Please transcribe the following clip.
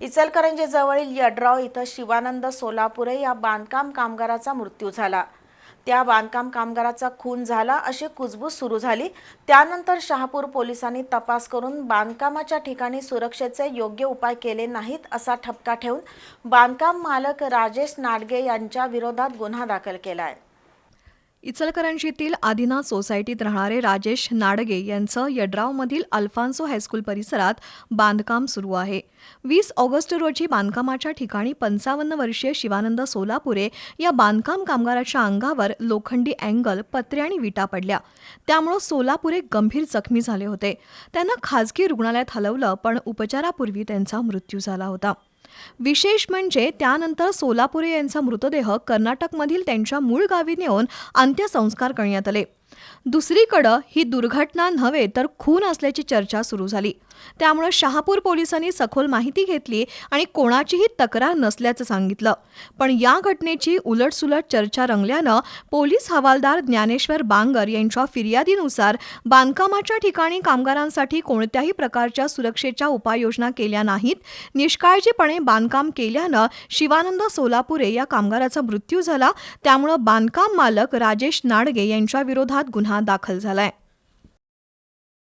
इचलकरंजी जवळील यड्राव इथं शिवानंद सोलापुरे या बांधकाम कामगाराचा मृत्यू झाला. त्या बांधकाम कामगाराचा खून झाला अशी कुजबूज सुरू झाली. त्यानंतर शहापूर पोलिसांनी तपास करून बांधकामाच्या ठिकाणी सुरक्षेचे योग्य उपाय केले नाहीत असा ठपका ठेवून बांधकाम मालक राजेश नाडगे यांच्या विरोधात गुन्हा दाखल केला आहे इचलकरंजीतील आदिनाथ सोसायटीत राहणारे राजेश नाडगे यांचं यड्रावमधील अल्फान्सो हायस्कूल परिसरात बांधकाम सुरू आहे. वीस ऑगस्ट रोजी बांधकामाच्या ठिकाणी पंचावन्न वर्षीय शिवानंद सोलापुरे या बांधकाम कामगाराच्या अंगावर लोखंडी अँगल पत्रे आणि विटा पडल्या. त्यामुळं सोलापुरे गंभीर जखमी झाले होते. त्यांना खाजगी रुग्णालयात हलवलं पण उपचारापूर्वी त्यांचा मृत्यू झाला होता. विशेष म्हणजे त्यानंतर सोलापुरे यांचा मृतदेह कर्नाटकमधील त्यांच्या मूळ गावी नेऊन अंत्यसंस्कार करण्यात आले. दुसरीकडं ही दुर्घटना नव्हे तर खून असल्याची चर्चा सुरू झाली. त्यामुळे शहापूर पोलिसांनी सखोल माहिती घेतली आणि कोणाचीही तक्रार नसल्याचं सांगितलं. पण या घटनेची उलटसुलट चर्चा रंगल्यानं पोलीस हवालदार ज्ञानेश्वर बांगर यांच्या फिर्यादीनुसार बांधकामाच्या ठिकाणी कामगारांसाठी कोणत्याही प्रकारच्या सुरक्षेच्या उपाययोजना केल्या नाहीत. निष्काळजीपणे बांधकाम केल्यानं शिवानंद सोलापुरे या कामगाराचा मृत्यू झाला. त्यामुळं बांधकाम मालक राजेश नाडगे यांच्या विरोधात गुन्हा दाखल झालाय.